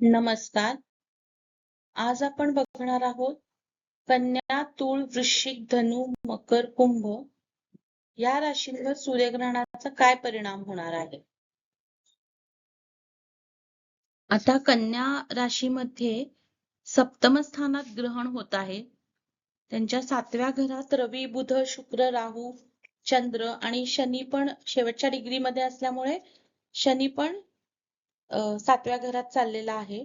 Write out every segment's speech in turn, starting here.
नमस्कार. आज आपण बघणार आहोत कन्या तूळ वृश्चिक धनु मकर कुंभ या राशींवर सूर्यग्रहणाचा काय परिणाम होणार आहे? आता कन्या राशीमध्ये सप्तम स्थानात ग्रहण होत आहे. त्यांच्या सातव्या घरात रवी बुध शुक्र राहू चंद्र आणि शनी पण शेवटच्या डिग्रीमध्ये असल्यामुळे शनी पण सातव्या घरात चाललेला आहे.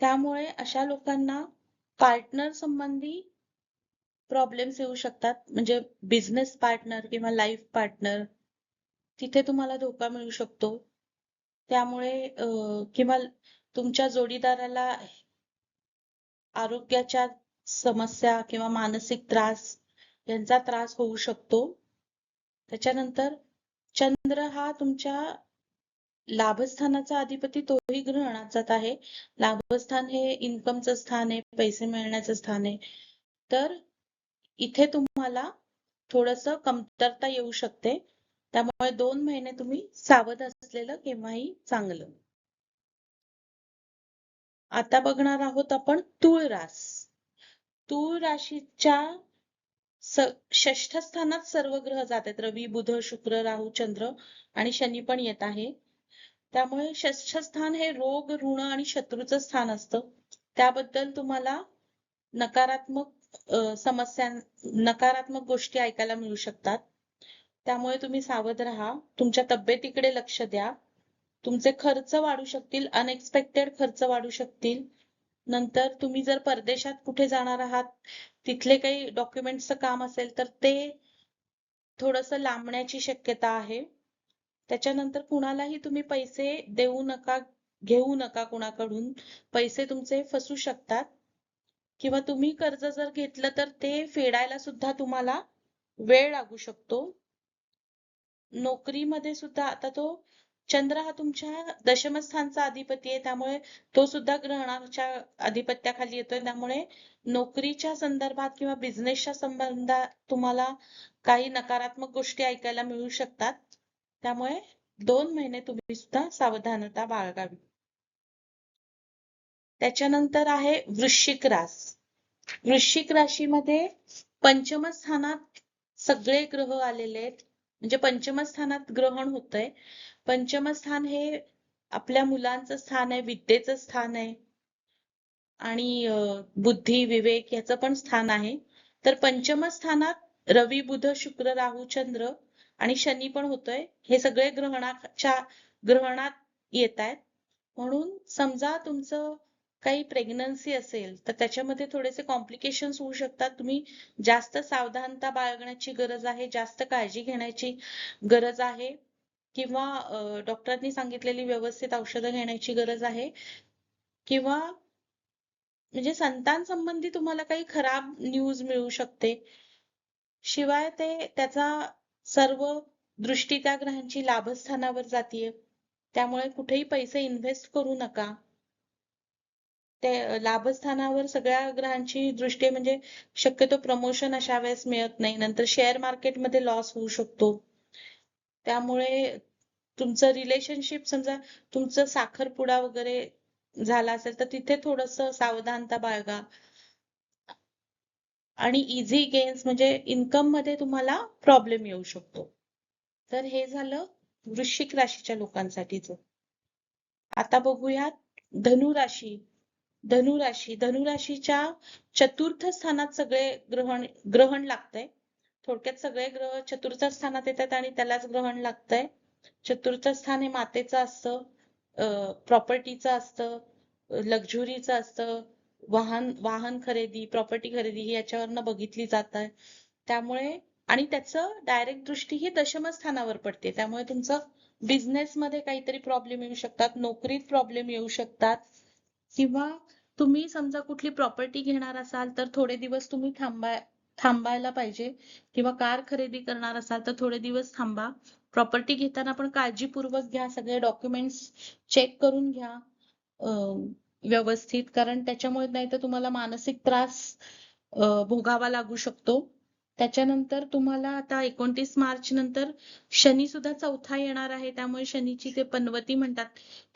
त्यामुळे अशा लोकांना पार्टनर संबंधी प्रॉब्लेम्स येऊ शकतात. म्हणजे बिझनेस पार्टनर किंवा लाईफ पार्टनर तिथे तुम्हाला धोका मिळू शकतो. त्यामुळे किंवा तुमच्या जोडीदाराला आरोग्याच्या समस्या किंवा मानसिक त्रास यांचा त्रास होऊ शकतो. त्याच्यानंतर चंद्र हा तुमच्या लाभस्थानाचा अधिपती तोही ग्रह जात आहे. लाभस्थान हे इन्कमचं स्थान आहे पैसे मिळण्याचं स्थान आहे. तर इथे तुम्हाला थोडस कमतरता येऊ शकते. त्यामुळे दोन महिने तुम्ही सावध असलेलं केव्हाही चांगलं. आता बघणार आहोत आपण तूळ रास. तूळ राशीच्या षष्ठ स्थानात सर्व ग्रह जात आहेत. रवी बुध शुक्र राहू चंद्र आणि शनी पण येत आहे. त्यामुळे षष्ठस्थान हे रोग ऋण आणि शत्रूचं स्थान असतं. त्याबद्दल तुम्हाला नकारात्मक समस्या नकारात्मक गोष्टी ऐकायला मिळू शकतात. त्यामुळे तुम्ही सावध राहा. तुमच्या तब्येतीकडे लक्ष द्या. तुमचे खर्च वाढू शकतील. अनएक्सपेक्टेड खर्च वाढू शकतील. नंतर तुम्ही जर परदेशात कुठे जाणार आहात तिथले काही डॉक्युमेंटचं काम असेल तर ते थोडस लांबण्याची शक्यता आहे. त्याच्यानंतर कुणालाही तुम्ही पैसे देऊ नका घेऊ नका कुणाकडून. पैसे तुमचे फसू शकतात. किंवा तुम्ही कर्ज जर घेतलं तर ते फेडायला सुद्धा तुम्हाला वेळ लागू शकतो. नोकरीमध्ये सुद्धा आता तो चंद्र हा तुमच्या दशमस्थानचा अधिपती आहे. त्यामुळे तो सुद्धा ग्रहणाच्या अधिपत्याखाली येतोय. त्यामुळे नोकरीच्या संदर्भात किंवा बिझनेसच्या संबंधात तुम्हाला काही नकारात्मक गोष्टी ऐकायला मिळू शकतात. त्यामुळे दोन महिने तुम्ही सुद्धा सावधानता बाळगावी. त्याच्यानंतर आहे वृश्चिक रास. वृश्चिक राशीमध्ये पंचम स्थानात सगळे ग्रह आलेले आहेत. म्हणजे पंचम स्थानात ग्रहण होतंय. पंचम स्थान हे आपल्या मुलांचं स्थान आहे विद्येचं स्थान आहे. आणि बुद्धी विवेक याचं पण स्थान आहे. तर पंचम स्थानात रवी बुध शुक्र राहू चंद्र आणि शनी पण होतोय. हे सगळे ग्रहणाच्या ग्रहणात येत आहेत म्हणून समजा तुमचं काही प्रेग्नन्सी असेल तर त्याच्यामध्ये थोडेसे कॉम्प्लिकेशन होऊ शकतात. तुम्ही जास्त सावधानता बाळगण्याची गरज आहे जास्त काळजी घेण्याची गरज आहे किंवा डॉक्टरांनी सांगितलेली व्यवस्थित औषधं घेण्याची गरज आहे किंवा म्हणजे संतान संबंधी तुम्हाला काही खराब न्यूज मिळू शकते. शिवाय ते त्याचा सर्व दृष्टी त्या ग्रहांची लाभस्थानावर जातीये. त्यामुळे कुठेही पैसे इन्व्हेस्ट करू नका. ते लाभस्थानावर सगळ्या ग्रहांची दृष्टी म्हणजे शक्यतो प्रमोशन अशा वेळेस मिळत नाही. नंतर शेअर मार्केटमध्ये लॉस होऊ शकतो. त्यामुळे तुमचं रिलेशनशिप समजा तुमचं साखरपुडा वगैरे झाला असेल तर तिथे थोडस सावधानता बाळगा. आणि इझी गेन्स म्हणजे इन्कममध्ये तुम्हाला प्रॉब्लेम येऊ शकतो. तर हे झालं वृश्चिक राशीच्या लोकांसाठीच. आता बघूयात धनुराशी धनुराशी धनुराशीच्या चतुर्थ स्थानात सगळे ग्रहण ग्रहण लागतंय. थोडक्यात सगळे ग्रह चतुर्थ स्थानात येतात आणि त्यालाच ग्रहण लागतंय. चतुर्थ स्थान हे मातेचं असतं प्रॉपर्टीचं असतं लक्झुरीचं असतं वाहन वाहन खरेदी प्रॉपर्टी खरेदी ही याच्यावरनं बघितली जात आहे. त्यामुळे आणि त्याचं डायरेक्ट दृष्टी ही दशम स्थानावर पडते. त्यामुळे तुमचं बिझनेस मध्ये काहीतरी प्रॉब्लेम येऊ शकतात नोकरीत प्रॉब्लेम येऊ शकतात. किंवा तुम्ही समजा कुठली प्रॉपर्टी घेणार असाल तर थोडे दिवस तुम्ही थांबाय थांबायला पाहिजे. किंवा कार खरेदी करणार असाल तर थोडे दिवस थांबा. प्रॉपर्टी घेताना पण काळजीपूर्वक घ्या. सगळे डॉक्युमेंट्स चेक करून घ्या. व्यवस्थित कारण त्याच्यामुळे नाही तर तुम्हाला मानसिक त्रास भोगावा लागू शकतो. त्याच्यानंतर तुम्हाला आता एकोणतीस मार्च नंतर शनी सुद्धा चौथा येणार आहे. त्यामुळे शनीची ते पनवती म्हणतात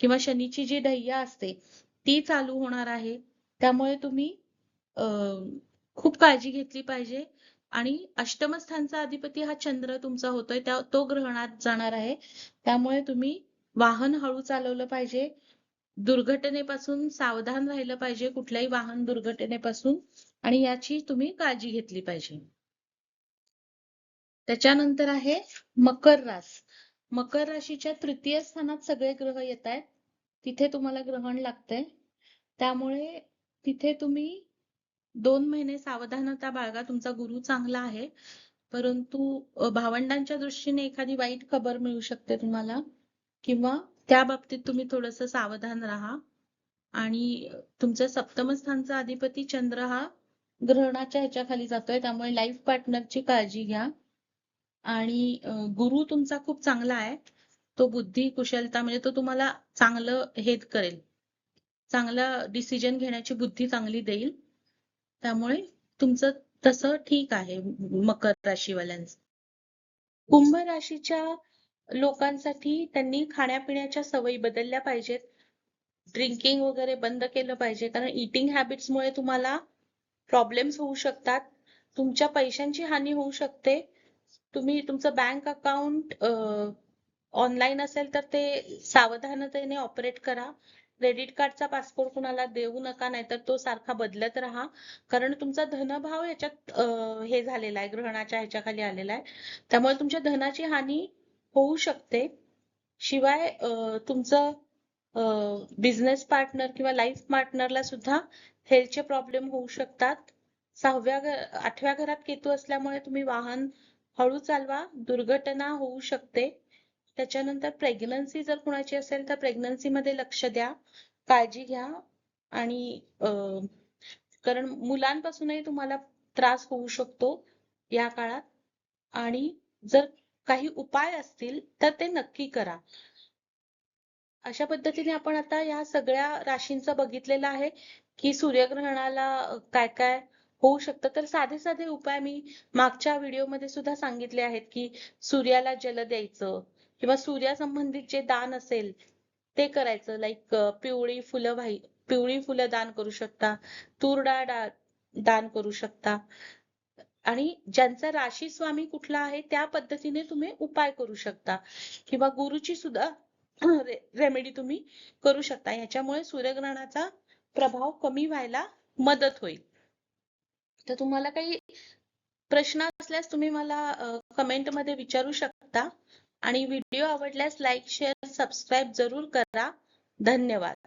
किंवा शनीची जी ढैया असते ती चालू होणार आहे. त्यामुळे तुम्ही अं, खूप काळजी घेतली पाहिजे. आणि अष्टमस्थानचा अधिपती हा चंद्र तुमचा होतोय. त्या तो ग्रहणात जाणार आहे. त्यामुळे तुम्ही वाहन हळू चालवलं पाहिजे. दुर्घटनेपासून सावधान राहिलं पाहिजे कुठल्याही वाहन दुर्घटनेपासून आणि याची तुम्ही काळजी घेतली पाहिजे. त्याच्यानंतर आहे मकर रास. मकर राशीच्या तृतीय स्थानात सगळे ग्रह येत आहेत. तिथे तुम्हाला ग्रहण लागतंय. त्यामुळे तिथे तुम्ही दोन महिने सावधानता बाळगा तुमचा गुरु चांगला आहे. परंतु भावंडांच्या दृष्टीने एखादी वाईट खबर मिळू शकते तुम्हाला किंवा त्या बाबतीत तुम्ही थोडंसं सावधान राहा. आणि तुमचं सप्तम स्थानचा अधिपती चंद्र हा ग्रहणाच्या ह्याच्याखाली जातोय त्यामुळे लाईफ पार्टनरची काळजी घ्या. आणि गुरु तुमचा खूप चांगला आहे. तो बुद्धी कुशलता म्हणजे तो तुम्हाला चांगलं हे करेल. चांगला डिसिजन घेण्याची बुद्धी चांगली देईल. त्यामुळे तुमचं तसं ठीक आहे मकर राशीवाल्यांचं. कुंभ राशीच्या लोकांसाठी त्यांनी खाण्यापिण्याच्या सवयी बदलल्या पाहिजेत. ड्रिंकिंग वगैरे बंद केलं पाहिजे. कारण इटिंग हॅबिट्समुळे तुम्हाला प्रॉब्लेम्स होऊ शकतात. तुमच्या पैशांची हानी होऊ शकते. तुम्ही तुमचं बँक अकाउंट ऑनलाईन असेल तर ते सावधानतेने ऑपरेट करा. क्रेडिट कार्डचा पासपोर्ट कुणाला देऊ नका नाहीतर तो सारखा बदलत राहा. कारण तुमचा धनभाव याच्यात हे झालेला आहे ग्रहणाच्या ह्याच्याखाली आलेला आहे. त्यामुळे तुमच्या धनाची हानी होऊ शकते. शिवाय तुमचं बिझनेस पार्टनर किंवा लाईफ पार्टनरला सुद्धा हेल्थचे प्रॉब्लेम होऊ शकतात. सहाव्या आठव्या घरात केतू असल्यामुळे तुम्ही वाहन हळू चालवा दुर्घटना होऊ शकते. त्याच्यानंतर प्रेग्नन्सी जर कुणाची असेल तर प्रेग्नन्सीमध्ये लक्ष द्या काळजी घ्या आणि कारण मुलांपासूनही तुम्हाला त्रास होऊ शकतो या काळात. आणि जर काही उपाय असतील तर ते नक्की करा. अशा पद्धतीने आपण आता या सगळ्या राशींचं बघितलेलं आहे की सूर्यग्रहणाला काय काय होऊ शकतं. तर साधे साधे उपाय मी मागच्या व्हिडिओमध्ये सुद्धा सांगितले आहेत की सूर्याला जल द्यायचं किंवा सूर्यासंबंधित जे दान असेल ते करायचं. लाईक पिवळी फुलं वाही पिवळी फुलं दान करू शकता तूर डाळ दान करू शकता. आणि ज्यांचा राशी स्वामी कुठला आहे त्या पद्धतीने तुम्ही उपाय करू शकता. किंवा गुरुची सुद्धा रेमेडी तुम्ही करू शकता. याच्यामुळे सूर्यग्रहणाचा प्रभाव कमी व्हायला मदत होईल. तर तुम्हाला काही प्रश्न असल्यास तुम्ही मला कमेंटमध्ये विचारू शकता. आणि व्हिडिओ आवडल्यास लाईक शेअर सबस्क्राईब जरूर करा. धन्यवाद.